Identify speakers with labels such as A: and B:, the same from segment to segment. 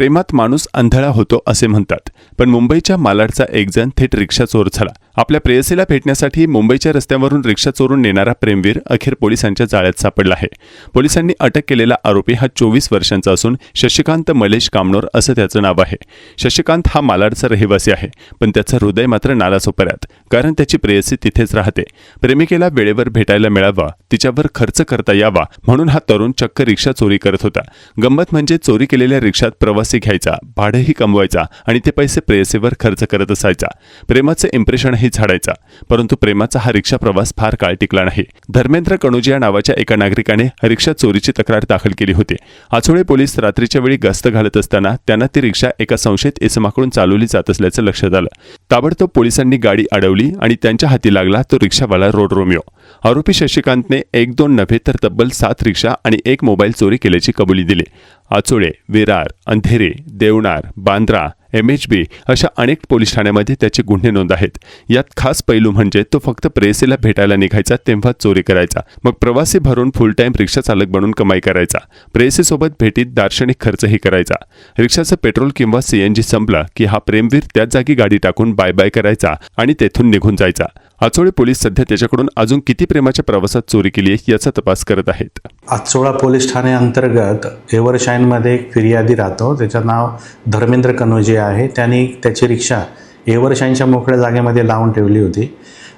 A: प्रेमात माणूस अंधळा होतो असे म्हणतात. पण मुंबईच्या मालाडचा एक जण थेट रिक्षा चोर झाला. आपल्या प्रेयसीला भेटण्यासाठी मुंबईच्या रस्त्यावरून रिक्षा चोरून नेणारा प्रेमवीर अखेर पोलिसांच्या जाळ्यात सापडला आहे. पोलिसांनी अटक केलेला आरोपी हा चोवीस वर्षांचा असून शशिकांत मलेश कामनोर असं त्याचं नाव आहे. शशिकांत हा मालाडचा रहिवासी आहे पण त्याचं हृदय मात्र नालासोपऱ्यात कारण त्याची प्रेयसी तिथेच राहते. प्रेमिकेला वेळेवर भेटायला मिळावा तिच्यावर खर्च करता यावा म्हणून हा तरुण चक्क रिक्षा चोरी करत होता. गंमत म्हणजे चोरी केलेल्या रिक्षात प्रवासी घ्यायचा भाडंही कमवायचा आणि ते पैसे प्रेयसीवर खर्च करत असायचा. प्रेमाचं इम्प्रेशनही झाडायचा. परंतु प्रेमाचा हा रिक्षा प्रवास फार काळ टिकला नाही. धर्मेंद्र कणोजी या नावाच्या एका नागरिकाने रिक्षा चोरीची तक्रार दाखल केली होती. आचोळे पोलीस रात्रीच्या वेळी गस्त घालत असताना त्यांना ती रिक्षा एका संशयित इसमाकडून चालवली जात असल्याचं लक्षात आलं. ताबडतोब पोलिसांनी गाडी अडवली आणि त्यांच्या हाती लागला तो रिक्षावाला रोड रोमिओ. आरोपी शशिकांतने एक दोन नव्हे तर तब्बल सात रिक्षा आणि एक मोबाईल चोरी केल्याची कबुली दिली. Achole Virar Andheri Deonar Bandra M H B अशा अनेक पोलीस ठाण्यामध्ये त्याचे गुन्हे नोंद आहेत. यात खास पैलू म्हणजे तो फक्त प्रेसेला भेटायला निघायचा तेव्हा चोरी करायचा. मग प्रवासी भरून फुल टाईम रिक्षा चालक बनून कमाई करायचा. प्रेसेसोबत भेटीत दार्शनिक खर्चही करायचा. रिक्षाचं पेट्रोल किंवा सीएनजी संपला की हा प्रेमवीर त्याच जागी गाडी टाकून बाय बाय करायचा आणि तेथून निघून जायचा. आचोळे पोलीस सध्या त्याच्याकडून अजून किती प्रेमाच्या प्रवासात चोरी केली आहे याचा तपास करत आहेत.
B: आचोळा पोलीस ठाणे अंतर्गत एव्हरशाईनमध्ये एक फिर्यादी राहतो. त्याचं नाव धर्मेंद्र कनोजी आहे. त्यांनी त्याची रिक्षा एव्हरशाईनच्या मोकळ्या जागेमध्ये लावून ठेवली होती.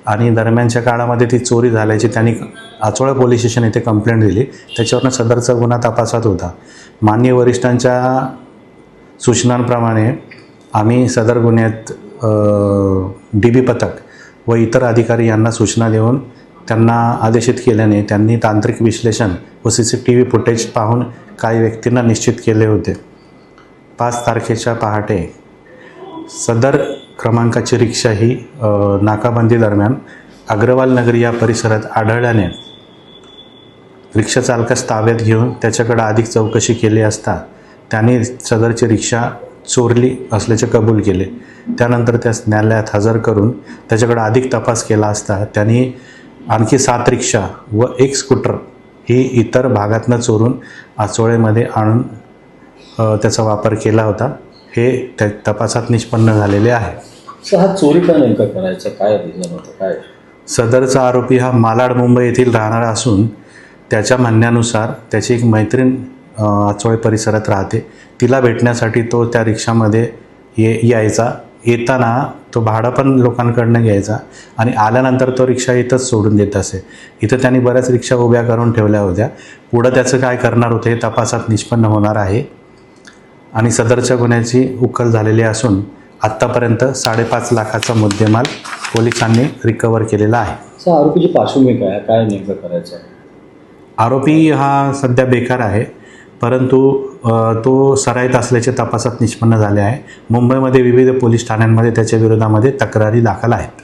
B: आणि दरम्यानच्या काळामध्ये ती चोरी झाल्याची त्यांनी आचोळा पोलीस स्टेशन येथे कंप्लेंट दिली. त्याच्यावरनं सदरचा गुन्हा तपासात होता. मान्य वरिष्ठांच्या सूचनांप्रमाणे आम्ही सदर गुन्ह्यात डी बी पथक व इतर अधिकारी यांना सूचना देऊन त्यांना आदेशित केल्याने त्यांनी तांत्रिक विश्लेषण व C C T V footage पाहून काही व्यक्तींना निश्चित केले होते. पाच तारखेच्या पहाटे सदर क्रमांकाची रिक्षा ही नाकाबंदी दरम्यान अग्रवाल नगरी या परिसरात आढळल्याने रिक्षा चालकास ताब्यात घेऊन त्याच्याकडे अधिक चौकशी केली असता त्याने सदरची रिक्षा चोरली असल्याचे कबूल केले. त्यानंतर त्यास न्यायालयात हजर करून त्याच्याकडे अधिक तपास केला असता त्यांनी आणखी सात रिक्षा व एक स्कूटर ही इतर भागातनं चोरून आचोळेमध्ये आणून त्याचा वापर केला होता. हे त्या तपासात निष्पन्न झालेले आहे.
C: सर हा चोरी का नेमका करायचा? काय रिझन होतं? काय?
B: सदरचा आरोपी हा मालाड मुंबई येथील राहणारा असून त्याच्या म्हणण्यानुसार त्याची एक मैत्रीण आचोळे परिसरात राहते. तिला भेटण्यासाठी तो त्या रिक्षामध्ये ये यायचा. येताना तो भाडं पण लोकांकडनं घ्यायचा आणि आल्यानंतर तो रिक्षा इथंच सोडून देत असे. इथं त्यांनी बऱ्याच रिक्षा उभ्या करून ठेवल्या होत्या. पुढं त्याचं काय करणार होते हे तपासात निष्पन्न होणार आहे. आणि सदरच्या गुन्ह्याची उकल झालेली असून आत्तापर्यंत साडेपाच लाखाचा मुद्देमाल पोलिसांनी रिकवर केलेला आहे.
C: आरोपीची पार्श्वभूमी काय? काय नेमकं करायचं
B: आरोपी हा सध्या बेकार आहे. परंतु तो सराईत असल्याचे तपासात निष्पन्न झाले आहे. मुंबईमध्ये विविध पोलीस ठाण्यांमध्ये त्याच्या विरोधामध्ये तक्रारी दाखल आहेत.